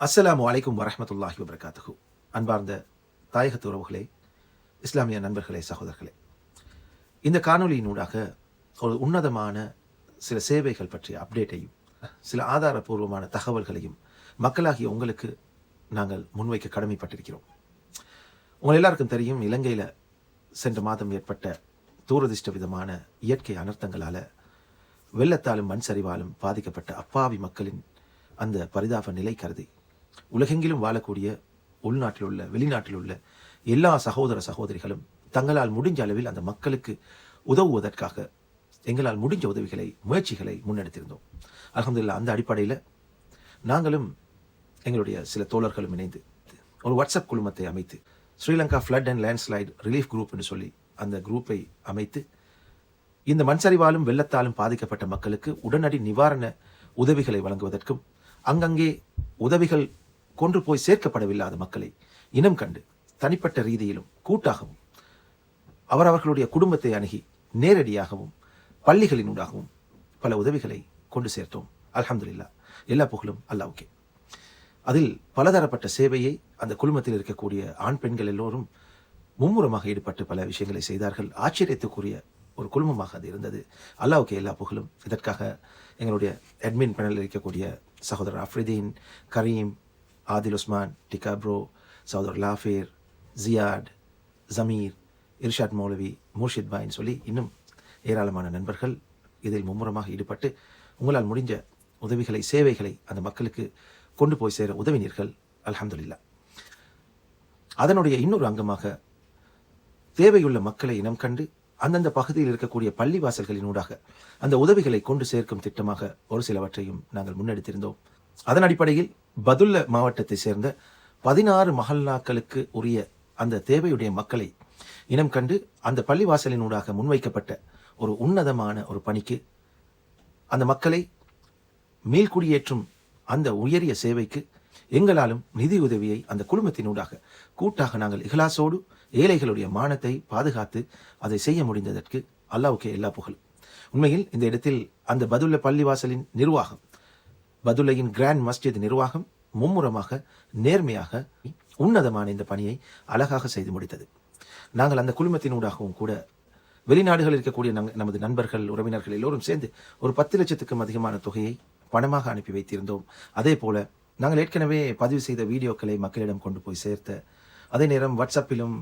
அஸ்ஸலாமு அலைக்கும் வரமத்துல்லாஹி வபரகாத்துஹு. அன்பார்ந்த தாயகத்து உறவுகளே இஸ்லாமிய நண்பர்களே சகோதரர்களே. இந்த காணொளியினூடாக ஒரு உன்னதமான சில சேவைகள் பற்றிய அப்டேட்டையும் சில ஆதாரபூர்வமான தகவல்களையும் மக்களாகிய உங்களுக்கு நாங்கள் முன்வைக்க கடமைப்பட்டிருக்கிறோம். உங்கள் எல்லாருக்கும் தெரியும் இலங்கையில் சென்ற மாதம் ஏற்பட்ட தூரதிஷ்ட விதமான இயற்கை அனர்த்தங்களால் வெள்ளத்தாலும் மண் சரிவாலும் பாதிக்கப்பட்ட அப்பாவி மக்களின் அந்த பரிதாப நிலை கருதி உலகெங்கிலும் வாழக்கூடிய உள்நாட்டில் உள்ள வெளிநாட்டில் உள்ள எல்லா சகோதர சகோதரிகளும் தங்களால் முடிஞ்ச அளவில் அந்த மக்களுக்கு உதவுவதற்காக எங்களால் முடிஞ்ச உதவிகளை முயற்சிகளை முன்னெடுத்திருந்தோம். அலமதுல்லா அந்த அடிப்படையில் நாங்களும் எங்களுடைய சில தோழர்களும் இணைந்து ஒரு வாட்ஸ்அப் குழுமத்தை அமைத்து Sri Lanka flood and landslide relief group என்று சொல்லி அந்த குரூப்பை அமைத்து இந்த மண்சரிவாலும் வெள்ளத்தாலும் பாதிக்கப்பட்ட மக்களுக்கு உடனடி நிவாரண உதவிகளை வழங்குவதற்கும் அங்கங்கே உதவிகள் கொன்று போய் சேர்க்கப்படவில்லாத மக்களை இனம் கண்டு தனிப்பட்ட ரீதியிலும் கூட்டாகவும் அவரவர்களுடைய குடும்பத்தை அணுகி நேரடியாகவும் பள்ளிகளினூடாகவும் பல உதவிகளை கொண்டு சேர்த்தோம். அலமதுல்லா எல்லா புகழும் அல்லாவுக்கே அதில் பலதரப்பட்ட சேவையை அந்த குழுமத்தில் இருக்கக்கூடிய ஆண் பெண்கள் எல்லோரும் மும்முரமாக ஈடுபட்டு பல விஷயங்களை செய்தார்கள். ஆச்சரியத்துக்குரிய ஒரு குழுமமாக அது இருந்தது. அல்லாவுக்கு எல்லா புகழும். இதற்காக எங்களுடைய அட்மின் பேனலில் இருக்கக்கூடிய சகோதரர் அஃப்ரிதீன் கரீம் ஆதில் உஸ்மான் டிகாப்ரோ சௌதர் லாஃபேர் ஜியாட் ஜமீர் இர்ஷாத் மௌலவி மூர்ஷித் பாயின்னு சொல்லி இன்னும் ஏராளமான நண்பர்கள் இதில் மும்முரமாக ஈடுபட்டு உங்களால் முடிஞ்ச உதவிகளை சேவைகளை அந்த மக்களுக்கு கொண்டு போய் சேர உதவினீர்கள். அலமதுல்லா அதனுடைய இன்னொரு அங்கமாக தேவையுள்ள மக்களை இனம் கண்டு அந்தந்த பகுதியில் இருக்கக்கூடிய பள்ளிவாசல்களினூடாக அந்த உதவிகளை கொண்டு சேர்க்கும் திட்டமாக ஒரு சிலவற்றையும் நாங்கள் முன்னெடுத்திருந்தோம். அதன் அடிப்படையில் பதுல்ல மாவட்டத்தை சேர்ந்த பதினாறு மஹல்லாக்களுக்கு உரிய அந்த தேவையுடைய மக்களை இனம் கண்டு அந்த பள்ளிவாசலினூடாக முன்வைக்கப்பட்ட ஒரு உன்னதமான ஒரு பணிக்கு அந்த மக்களை மீள்குடியேற்றும் அந்த உயரிய சேவைக்கு எங்களாலும் நிதி உதவியை அந்த குடும்பத்தினூடாக கூட்டாக நாங்கள் இகலாசோடு ஏழைகளுடைய மானத்தை பாதுகாத்து அதை செய்ய முடிந்ததற்கு அல்லாவுக்கே எல்லா புகழும். உண்மையில் இந்த இடத்தில் அந்த பதுல்ல பள்ளிவாசலின் நிர்வாகம் பதுலையின் கிராண்ட் மஸ்ஜித் நிர்வாகம் மும்முரமாக நேர்மையாக உன்னதமான இந்த பணியை அழகாக செய்து முடித்தது. நாங்கள் அந்த குழுமத்தினூடாகவும் கூட வெளிநாடுகளில் இருக்கக்கூடிய நம் நமது நண்பர்கள் உறவினர்கள் எல்லோரும் சேர்ந்து ஒரு பத்து லட்சத்துக்கும் அதிகமான தொகையை பணமாக அனுப்பி வைத்திருந்தோம். அதே போல நாங்கள் ஏற்கனவே பதிவு செய்த வீடியோக்களை மக்களிடம் கொண்டு போய் சேர்த்த அதே நேரம் வாட்ஸ்அப்பிலும்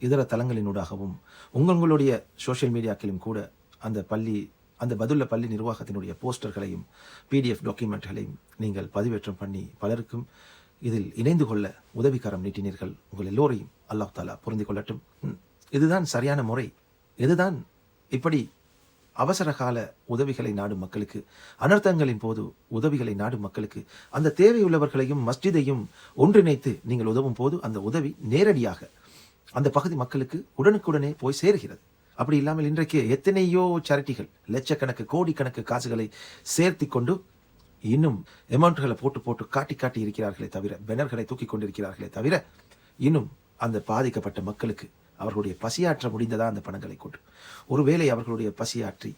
இதர தளங்களினூடாகவும் உங்களுடைய சோஷியல் மீடியாக்களிலும் கூட அந்த பள்ளி அந்த பதுல்ல பள்ளி நிர்வாகத்தினுடைய போஸ்டர்களையும் பிடிஎஃப் டாக்குமெண்ட்களையும் நீங்கள் பதிவேற்றம் பண்ணி பலருக்கும் இதில் இணைந்து கொள்ள உதவிகரம் நீட்டினீர்கள். உங்கள் எல்லோரையும் அல்லாஹ் தாலா புரிந்து கொள்ளட்டும். இதுதான் சரியான முறை. இதுதான் இப்படி அவசர கால உதவிகளை நாடும் மக்களுக்கு அனர்த்தங்களின் போது உதவிகளை நாடும் மக்களுக்கு அந்த தேவையுள்ளவர்களையும் மஸ்ஜிதையும் ஒன்றிணைத்து நீங்கள் உதவும் போது அந்த உதவி நேரடியாக அந்த பகுதி மக்களுக்கு உடனுக்குடனே போய் சேர்கிறது. அப்படி இல்லாமல் இன்றைக்கு எத்தனையோ சேரிட்டிகள் லட்சக்கணக்கு கோடிக்கணக்கு காசுகளை சேர்த்தி கொண்டு இன்னும் அமௌண்ட்களை போட்டு போட்டு காட்டி காட்டி இருக்கிறார்களே தவிர பெனர்களை தூக்கி கொண்டிருக்கிறார்களே தவிர இன்னும் அந்த பாதிக்கப்பட்ட மக்களுக்கு அவர்களுடைய பசியாற்ற முடிந்ததா அந்த பணங்களை கொண்டு? ஒருவேளை அவர்களுடைய பசியாற்றி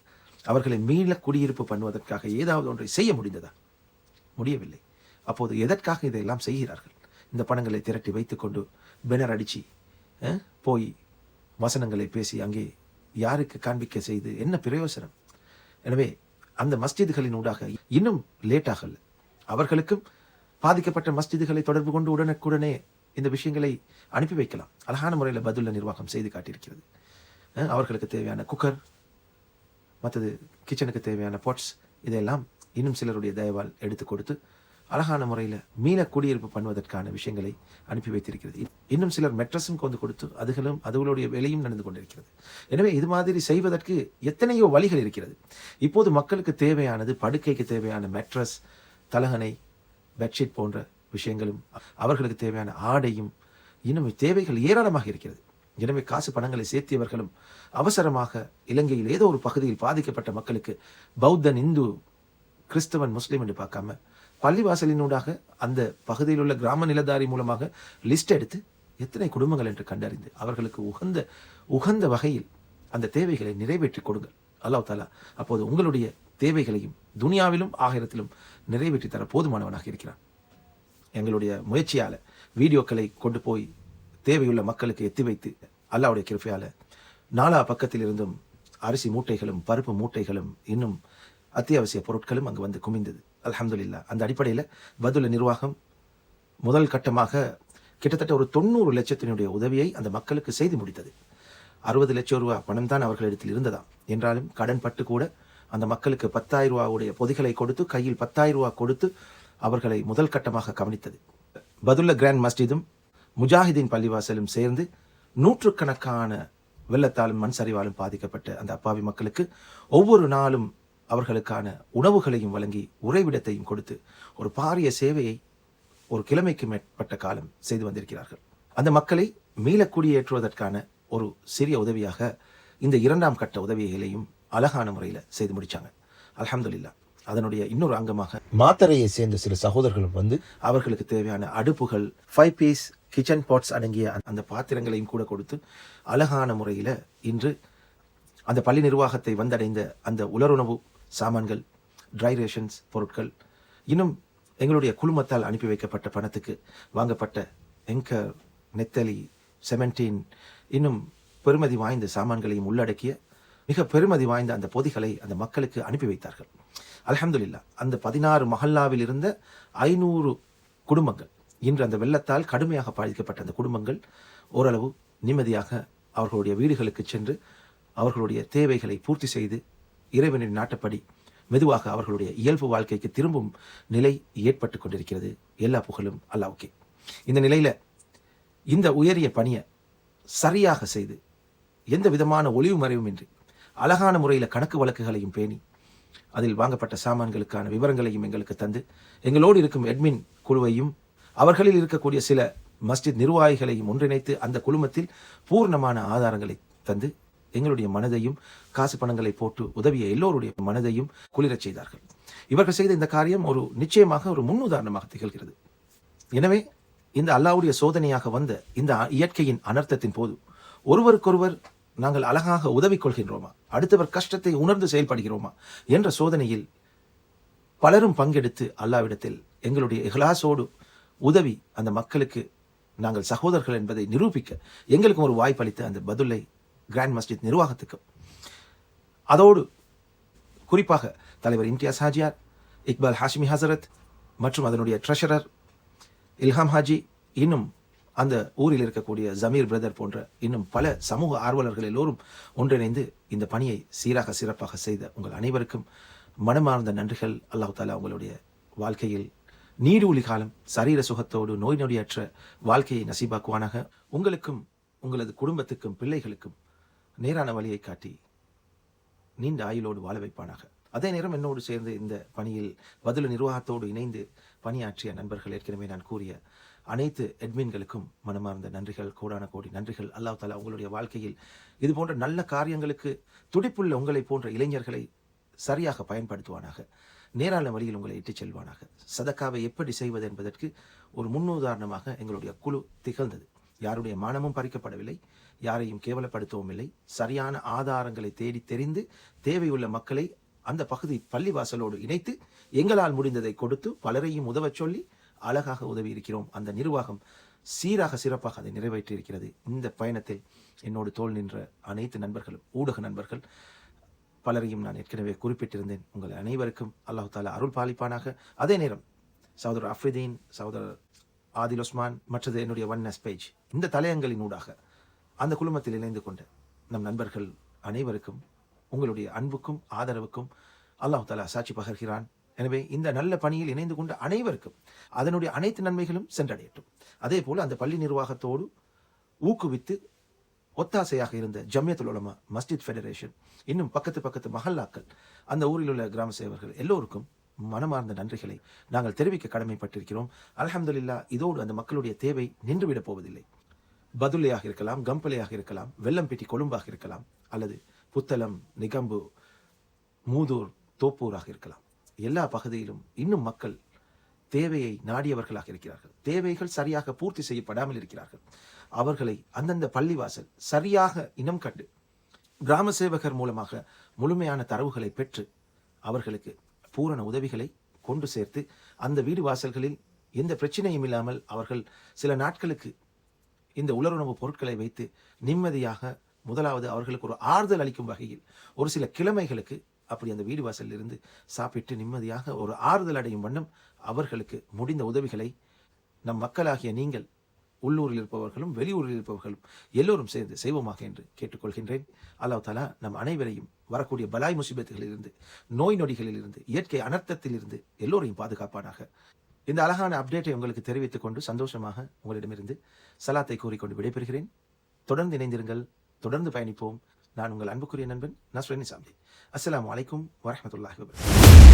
அவர்களை மீள குடியிருப்பு பண்ணுவதற்காக ஏதாவது ஒன்றை செய்ய முடிந்ததா? முடியவில்லை. அப்போது எதற்காக இதையெல்லாம் செய்கிறார்கள்? இந்த பணங்களை திரட்டி வைத்துக்கொண்டு பெனர் அடித்து போய் வசனங்களை பேசி அங்கே யாருக்கு காண்பிக்க செய்து என்ன பிரயோசனம்? எனவே அந்த மஸ்ஜிதுகளின் ஊடாக இன்னும் லேட் ஆகல அவர்களுக்கும் பாதிக்கப்பட்ட மஸ்ஜிதுகளை தொடர்பு கொண்டு உடனுக்குடனே இந்த விஷயங்களை அனுப்பி வைக்கலாம். அழகான முறையில் பதில நிர்வாகம் செய்து காட்டியிருக்கிறது. அவர்களுக்கு தேவையான குக்கர் மற்றது கிச்சனுக்கு தேவையான பாட்ஸ் இதெல்லாம் இன்னும் சிலருடைய தயவால் எடுத்து கொடுத்து அழகான முறையில் மீள குடியிருப்பு பண்ணுவதற்கான விஷயங்களை அனுப்பி வைத்திருக்கிறது. இன்னும் சிலர் மெட்ரஸும் கொண்டு கொடுத்து அதுகளும் அதுகளுடைய வேலையும் நடந்து கொண்டிருக்கிறது. எனவே இது மாதிரி செய்வதற்கு எத்தனையோ வழிகள் இருக்கிறது. இப்போது மக்களுக்கு தேவையானது படுக்கைக்கு தேவையான மெட்ரஸ் தலகணை பெட்ஷீட் போன்ற விஷயங்களும் அவர்களுக்கு தேவையான ஆடையும் இன்னும் தேவைகள் ஏராளமாக இருக்கிறது. எனவே காசு பணங்களை சேர்த்தியவர்களும் அவசரமாக இலங்கையில் ஏதோ ஒரு பகுதியில் பாதிக்கப்பட்ட மக்களுக்கு பௌத்தன் இந்து கிறிஸ்தவன் முஸ்லீம் என்று பார்க்காம பள்ளிவாசலினூடாக அந்த பகுதியில் உள்ள கிராம நிலதாரி மூலமாக லிஸ்ட் எடுத்து எத்தனை குடும்பங்கள் என்று கண்டறிந்து அவர்களுக்கு உகந்த உகந்த வகையில் அந்த தேவைகளை நிறைவேற்றி கொடுங்கள். அல்லாஹ் தாலா அப்போது உங்களுடைய தேவைகளையும் துனியாவிலும் ஆகிரத்திலும் நிறைவேற்றி தர போதுமானவனாக இருக்கிறான். எங்களுடைய முயற்சியால் வீடியோக்களை கொண்டு போய் தேவையுள்ள மக்களுக்கு எத்தி வைத்து அல்லாவுடைய கிருப்பையால் நாலா பக்கத்தில் இருந்தும் அரிசி மூட்டைகளும் பருப்பு மூட்டைகளும் இன்னும் அத்தியாவசிய பொருட்களும் அங்கு வந்து குமிந்தது அலமதுல்லா அந்த அடிப்படையில் பதுல நிர்வாகம் முதல் கட்டமாக கிட்டத்தட்ட ஒரு தொண்ணூறு லட்சத்தினுடைய உதவியை அந்த மக்களுக்கு செய்து முடித்தது. அறுபது லட்சம் ரூபாய் பணம் தான் அவர்களிடத்தில் இருந்ததாம். என்றாலும் கடன் பட்டு கூட அந்த மக்களுக்கு பத்தாயிரம் ரூபாவுடைய பொதிகளை கொடுத்து கையில் பத்தாயிரம் ரூபா கொடுத்து அவர்களை முதல் கட்டமாக கவனித்தது. பதுல்ல கிராண்ட் மஸ்ஜிதும் முஜாஹிதீன் பள்ளிவாசலும் சேர்ந்து நூற்றுக்கணக்கான வெள்ளத்தாலும் மண் சரிவாலும் பாதிக்கப்பட்ட அந்த அப்பாவி மக்களுக்கு ஒவ்வொரு நாளும் அவர்களுக்கான உணவுகளையும் வழங்கி உறைவிடத்தையும் கொடுத்து ஒரு பாரிய சேவையை ஒரு கிழமைக்கு மேற்பட்ட காலம் செய்து வந்திருக்கிறார்கள். அந்த மக்களை மீள குடியேற்றுவதற்கான ஒரு சிறிய உதவியாக இந்த இரண்டாம் கட்ட உதவிகளையும் அழகான முறையில் செய்து முடித்தாங்க அலமதுல்லா அதனுடைய இன்னொரு அங்கமாக மாத்தரையை சேர்ந்த சில சகோதரர்களும் வந்து அவர்களுக்கு தேவையான அடுப்புகள் ஃபைவ் பீஸ் கிச்சன் பாட்ஸ் அடங்கிய அந்த பாத்திரங்களையும் கூட கொடுத்து அழகான முறையில் இன்று அந்த பள்ளி நிர்வாகத்தை வந்தடைந்த அந்த உலருணவு சாமான்கள் ட்ரை ரேஷன்ஸ் பொருட்கள். இன்னும் எங்களுடைய குழுமத்தால் அனுப்பி வைக்கப்பட்ட பணத்துக்கு வாங்கப்பட்ட எங்கர் நெத்தலி செமெண்டின் இன்னும் பெருமதி வாய்ந்த சாமான்களையும் உள்ளடக்கிய மிக பெருமதி வாய்ந்த அந்த பொதிகளை அந்த மக்களுக்கு அனுப்பி வைத்தார்கள். அலமதுல்லா அந்த பதினாறு மஹல்லாவில் இருந்த ஐநூறு குடும்பங்கள் இன்று அந்த வெள்ளத்தால் கடுமையாக பாதிக்கப்பட்ட அந்த குடும்பங்கள் ஓரளவு நிம்மதியாக அவர்களுடைய வீடுகளுக்கு சென்று அவர்களுடைய தேவைகளை பூர்த்தி செய்து இறைவனின் நாட்டப்படி மெதுவாக அவர்களுடைய இயல்பு வாழ்க்கைக்கு திரும்பும் நிலை ஏற்பட்டு கொண்டிருக்கிறது. எல்லா புகழும் அல்லாவுக்கே. இந்த நிலையில் இந்த உயரிய பணியை சரியாக செய்து எந்த விதமான ஒளிவு மறைவுமின்றி அழகான முறையில் கணக்கு வழக்குகளையும் பேணி அதில் வாங்கப்பட்ட சாமான்களுக்கான விவரங்களையும் எங்களுக்கு தந்து எங்களோடு இருக்கும் எட்மின் குழுவையும் அவர்களில் இருக்கக்கூடிய சில மஸ்ஜித் நிர்வாகிகளையும் ஒன்றிணைத்து அந்த குழுமத்தில் பூர்ணமான ஆதாரங்களை தந்து எங்களுடைய மனதையும் காசு பணங்களை போட்டு உதவிய எல்லோருடைய மனதையும் குளிரச் செய்தார்கள். இவர்கள் செய்த இந்த காரியம் ஒரு நிச்சயமாக ஒரு முன்னுதாரணமாக திகழ்கிறது. எனவே இந்த அல்லாஹ்வுடைய சோதனையாக வந்த இந்த இயற்கையின் அனர்த்தத்தின் போது ஒருவருக்கொருவர் நாங்கள் அழகாக உதவி கொள்கின்றோமா? அடுத்தவர் கஷ்டத்தை உணர்ந்து செயல்படுகிறோமா? என்ற சோதனையில் பலரும் பங்கெடுத்து அல்லாவிடத்தில் எங்களுடைய இஹ்லாஸோடு உதவி அந்த மக்களுக்கு நாங்கள் சகோதரர்கள் என்பதை நிரூபிக்க எங்களுக்கும் ஒரு வாய்ப்பளித்த அந்த பதிலை கிராண்ட் மஸ்ஜித் நிர்வாகத்துக்கும் அதோடு குறிப்பாக தலைவர் இம்தியாஸ் ஹாஜியார் இக்பால் ஹாஷிமி ஹசரத் மற்றும் அதனுடைய ட்ரெஷரர் இல்ஹாம் ஹாஜி இன்னும் அந்த ஊரில் இருக்கக்கூடிய ஜமீர் பிரதர் போன்ற இன்னும் பல சமூக ஆர்வலர்கள் எல்லோரும் ஒன்றிணைந்து இந்த பணியை சீராக சிறப்பாக செய்த உங்கள் அனைவருக்கும் மனமார்ந்த நன்றிகள். அல்லாஹு தாலா உங்களுடைய வாழ்க்கையில் நீடூழி காலம் சரீர சுகத்தோடு நோய் நொடியற்ற வாழ்க்கையை நசீபாக்குவானாக. உங்களுக்கும் உங்களது குடும்பத்துக்கும் பிள்ளைகளுக்கும் நேரான வழியை காட்டி நீண்ட ஆயுளோடு வாழ வைப்பானாக. அதே நேரம் என்னோடு சேர்ந்து இந்த பணியில் பதில் நிர்வாகத்தோடு இணைந்து பணியாற்றிய நண்பர்கள் ஏற்கனவே நான் கூறிய அனைத்து எட்மின்களுக்கும் மனமார்ந்த நன்றிகள் கோடான கோடி நன்றிகள். அல்லாஹ் தாலா உங்களுடைய வாழ்க்கையில் இது போன்ற நல்ல காரியங்களுக்கு துடிப்புள்ள உங்களை போன்ற இளைஞர்களை சரியாக பயன்படுத்துவானாக. நேரான வழியில் உங்களை இட்டுச் செல்வானாக. சதக்காவை எப்படி செய்வது என்பதற்கு ஒரு முன்னுதாரணமாக எங்களுடைய குழு திகழ்ந்தது. யாருடைய மானமும் பறிக்கப்படவில்லை யாரையும் கேவலப்படுத்தவும் இல்லை சரியான ஆதாரங்களை தேடி தெரிந்து தேவையுள்ள மக்களை அந்த பகுதி பள்ளிவாசலோடு இணைத்து எங்களால் முடிந்ததை கொடுத்து பலரையும் உதவச் சொல்லி அழகாக உதவி இருக்கிறோம் அந்த நிர்வாகம் சீராக சிறப்பாக அதை நிறைவேற்றியிருக்கிறது. இந்த பயணத்தில் என்னோடு தோல் நின்ற அனைத்து நண்பர்களும் ஊடக நண்பர்கள் பலரையும் நான் ஏற்கனவே குறிப்பிட்டிருந்தேன். உங்கள் அனைவருக்கும் அல்லாஹ் தாலா அருள் பாலிப்பானாக. அதே நேரம் சகோதரர் அஃப்ரிதீன் சகோதரர் ஆதில் உஸ்மான் மற்றது என்னுடைய ஒன்னஸ் பேஜ். இந்த தலையங்களின் ஊடாக அந்த குழுமத்தில் இணைந்து கொண்ட நம் நண்பர்கள் அனைவருக்கும் உங்களுடைய அன்புக்கும் ஆதரவுக்கும் அல்லாஹ் தாலா சாட்சி பகர்கிறான். எனவே இந்த நல்ல பணியில் இணைந்து கொண்ட அனைவருக்கும் அதனுடைய அனைத்து நன்மைகளும் சென்றடையட்டும். அதே போல் அந்த பள்ளி நிர்வாகத்தோடு ஊக்குவித்து ஒத்தாசையாக இருந்த ஜம்யத்துல் உலமா மஸ்ஜித் ஃபெடரேஷன் இன்னும் பக்கத்து பக்கத்து மஹல்லாக்கள் அந்த ஊரில் உள்ள கிராம சேவர்கள் எல்லோருக்கும் மனமார்ந்த நன்றிகளை நாங்கள் தெரிவிக்க கடமைப்பட்டிருக்கிறோம். அலமதுல்லா இதோடு அந்த மக்களுடைய தேவை நின்றுவிடப் போவதில்லை. பதுலையாக இருக்கலாம் கம்பலையாக இருக்கலாம் வெள்ளம்பிட்டி கொழும்பாக இருக்கலாம் அல்லது புத்தளம் நிகம்பு மூதூர் தோப்பூராக இருக்கலாம். எல்லா பகுதியிலும் இன்னும் மக்கள் தேவையை நாடியவர்களாக இருக்கிறார்கள். தேவைகள் சரியாக பூர்த்தி செய்யப்படாமல் இருக்கிறார்கள். அவர்களை அந்தந்த பள்ளிவாசல் சரியாக இனம் கண்டு கிராம சேவகர் மூலமாக முழுமையான தரவுகளை பெற்று அவர்களுக்கு பூரண உதவிகளை கொண்டு சேர்த்து அந்த வீடு வாசல்களில் எந்த பிரச்சனையும் இல்லாமல் அவர்கள் சில நாட்களுக்கு இந்த உலருணவு பொருட்களை வைத்து நிம்மதியாக முதலாவது அவர்களுக்கு ஒரு ஆறுதல் அளிக்கும் வகையில் ஒரு சில கிழமைகளுக்கு அப்படி அந்த வீடு வாசலில் இருந்து சாப்பிட்டு நிம்மதியாக ஒரு ஆறுதல் அடையும் வண்ணம் அவர்களுக்கு முடிந்த உதவிகளை நம் மக்களாகிய நீங்கள் உள்ளூரில் இருப்பவர்களும் வெளியூரில் இருப்பவர்களும் எல்லோரும் சேர்ந்து செய்வோமாக என்று கேட்டுக்கொள்கின்றேன். அல்லாஹ் தாலா நம் அனைவரையும் வரக்கூடிய பலாய் முசிபத்துகளிலிருந்து நோய் நொடிகளிலிருந்து இயற்கை அனர்த்தத்திலிருந்து எல்லோரையும் பாதுகாப்பானாக. இந்த அழகான அப்டேட்டை உங்களுக்கு தெரிவித்துக் கொண்டு சந்தோஷமாக உங்களிடமிருந்து சலாத்தை கூறிக்கொண்டு விடைபெறுகிறேன். தொடர்ந்து இணைந்திருங்கள் தொடர்ந்து பயணிப்போம். நான் உங்கள் அன்புக்குரிய நண்பன் நஸ்ரனி சாமி அஸ்லாம் அலைக்கும் வரஹ்மத்துல்லாஹி வபரகாத்துஹு.